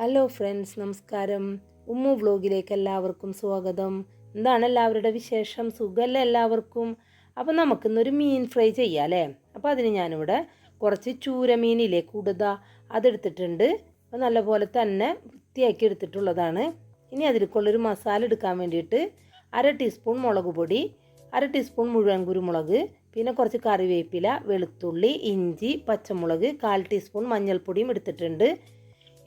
Hello friends നമസ്കാരം. ഉമ്മു വ്ലോഗിലേക്ക് എല്ലാവർക്കും സ്വാഗതം. എന്താണ് എല്ലാവരുടെ വിശേഷം? സുഖമല്ലേ എല്ലാവർക്കും? അപ്പോൾ നമുക്കിന്നൊരു മീൻ ഫ്രൈ ചെയ്യാം അല്ലേ അപ്പോൾ അതിന് ഞാനിവിടെ കുറച്ച് ചൂരമീനില്ലേ കൂടുത അതെടുത്തിട്ടുണ്ട്. അപ്പോൾ നല്ലപോലെ തന്നെ വൃത്തിയാക്കി എടുത്തിട്ടുള്ളതാണ്. ഇനി അതിലേക്കുള്ളൊരു മസാല എടുക്കാൻ വേണ്ടിയിട്ട് അര ടീസ്പൂൺ മുളക് പൊടി അര ടീസ്പൂൺ മുഴുവൻ കുരുമുളക് പിന്നെ കുറച്ച് കറിവേപ്പില വെളുത്തുള്ളി ഇഞ്ചി പച്ചമുളക് കാൽ ടീസ്പൂൺ മഞ്ഞൾപ്പൊടിയും എടുത്തിട്ടുണ്ട്.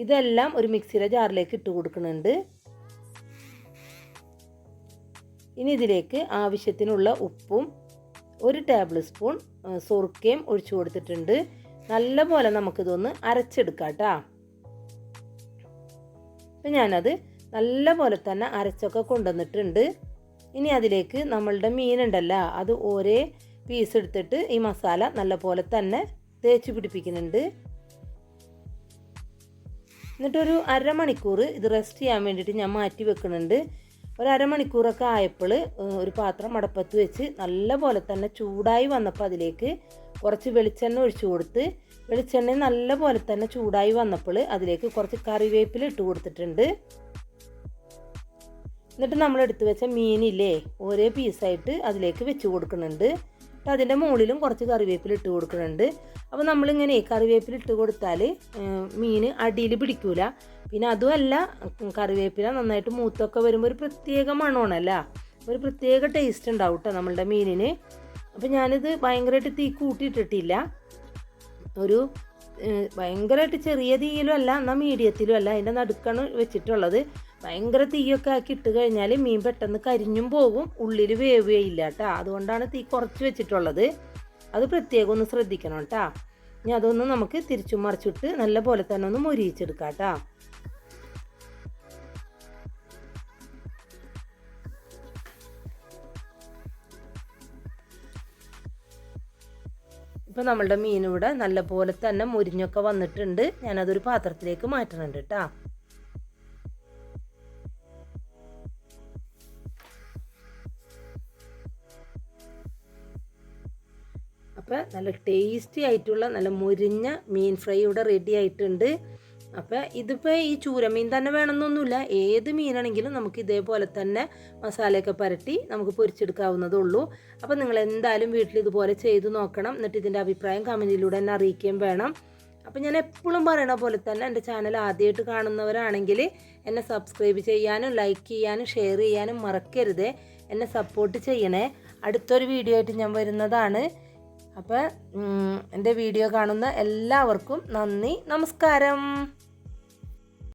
ഇതെല്ലാം ഒരു മിക്സിയുടെ ജാറിലേക്ക് ഇട്ട് കൊടുക്കുന്നുണ്ട്. ഇനി ഇതിലേക്ക് ആവശ്യത്തിനുള്ള ഉപ്പും ഒരു ടേബിൾ സ്പൂൺ സുറുക്കയും ഒഴിച്ചു കൊടുത്തിട്ടുണ്ട്. നല്ലപോലെ നമുക്കിതൊന്ന് അരച്ചെടുക്കാം കേട്ടോ. അപ്പം ഞാനത് നല്ല പോലെ തന്നെ അരച്ചൊക്കെ കൊണ്ടുവന്നിട്ടുണ്ട്. ഇനി അതിലേക്ക് നമ്മളുടെ മീനുണ്ടല്ലോ അത് ഒരേ പീസ് എടുത്തിട്ട് ഈ മസാല നല്ലപോലെ തന്നെ തേച്ച് പിടിപ്പിക്കുന്നുണ്ട്. എന്നിട്ടൊരു അരമണിക്കൂർ ഇത് റെസ്റ്റ് ചെയ്യാൻ വേണ്ടിയിട്ട് ഞാൻ മാറ്റി വെക്കുന്നുണ്ട്. ഒരു അരമണിക്കൂറൊക്കെ ആയപ്പോൾ ഒരു പാത്രം അടപ്പത്ത് വെച്ച് നല്ല പോലെ തന്നെ ചൂടായി വന്നപ്പോൾ അതിലേക്ക് കുറച്ച് വെളിച്ചെണ്ണ ഒഴിച്ചു കൊടുത്ത് വെളിച്ചെണ്ണ നല്ല പോലെ തന്നെ ചൂടായി വന്നപ്പോൾ അതിലേക്ക് കുറച്ച് കറിവേപ്പില ഇട്ട് കൊടുത്തിട്ടുണ്ട്. എന്നിട്ട് നമ്മൾ എടുത്തു വെച്ച മീനില്ലേ ഒരേ പീസായിട്ട് അതിലേക്ക് വെച്ച് കൊടുക്കുന്നുണ്ട്. അതിന്റെ മുകളിലും കുറച്ച് കറിവേപ്പില ഇട്ട് കൊടുക്കുന്നുണ്ട്. അപ്പോൾ നമ്മളിങ്ങനെ കറിവേപ്പില ഇട്ട് കൊടുത്താൽ മീൻ അടിയിൽ പിടിക്കൂല. പിന്നെ അതുമല്ല കറിവേപ്പില നന്നായിട്ട് മൂത്തൊക്കെ വരുമ്പോൾ ഒരു പ്രത്യേക മണമാണല്ല? ഒരു പ്രത്യേക ടേസ്റ്റ് ഉണ്ടാവും കേട്ടോ നമ്മളുടെ മീനിന്. അപ്പോൾ ഞാനിത് ഭയങ്കരമായിട്ട് തീ കൂട്ടിയിട്ടിട്ടില്ല. ഒരു ഭയങ്കരമായിട്ട് ചെറിയ തീയിലും അല്ല എന്നാൽ മീഡിയത്തിലും അല്ല അതിന്റെ നടുക്കാണ് വെച്ചിട്ടുള്ളത്. ഭയങ്കര തീയൊക്കെ ആക്കി ഇട്ട് കഴിഞ്ഞാൽ മീൻ പെട്ടെന്ന് കരിഞ്ഞും പോകും. ഉള്ളിൽ വേവുകയില്ല കേട്ടോ അതുകൊണ്ടാണ് തീ കുറച്ച് വെച്ചിട്ടുള്ളത്. അത് പ്രത്യേകം ഒന്ന് ശ്രദ്ധിക്കണം കേട്ടോ ഇനി അതൊന്ന് നമുക്ക് തിരിച്ചും മറിച്ചിട്ട് നല്ല പോലെ തന്നെ ഒന്ന് മൊരിയിച്ചെടുക്കാം കേട്ടോ ഇപ്പോൾ നമ്മളുടെ മീൻ ഇവിടെ നല്ല പോലെ തന്നെ മുരിഞ്ഞൊക്കെ വന്നിട്ടുണ്ട്. ഞാനതൊരു പാത്രത്തിലേക്ക് മാറ്റണുണ്ട് കേട്ടോ അപ്പോൾ നല്ല ടേസ്റ്റി ആയിട്ടുള്ള നല്ല മുരിഞ്ഞ മീൻ ഫ്രൈ ഇവിടെ റെഡി ആയിട്ടുണ്ട്. അപ്പോൾ ഇതിപ്പോൾ ഈ ചൂരമീൻ തന്നെ വേണമെന്നൊന്നുമില്ല. ഏത് മീനാണെങ്കിലും നമുക്ക് ഇതേപോലെ തന്നെ മസാലയൊക്കെ പരട്ടി നമുക്ക് പൊരിച്ചെടുക്കാവുന്നതേ ഉള്ളൂ അപ്പോൾ നിങ്ങൾ എന്തായാലും വീട്ടിൽ ഇതുപോലെ ചെയ്ത് നോക്കണം. എന്നിട്ട് ഇതിന്റെ അഭിപ്രായം കമന്റിലൂടെ എന്നെ അറിയിക്കുകയും വേണം. അപ്പോൾ ഞാൻ എപ്പോഴും പറയണ പോലെ തന്നെ എന്റെ ചാനൽ ആദ്യമായിട്ട് കാണുന്നവരാണെങ്കിൽ എന്നെ സബ്സ്ക്രൈബ് ചെയ്യാനും ലൈക്ക് ചെയ്യാനും ഷെയർ ചെയ്യാനും മറക്കരുത്. എന്നെ സപ്പോർട്ട് ചെയ്യണേ. അടുത്തൊരു വീഡിയോ ആയിട്ട് ഞാൻ വരുന്നതാണ്. അപ്പോൾ എന്റെ വീഡിയോ കാണുന്ന എല്ലാവർക്കും നന്ദി നമസ്കാരം.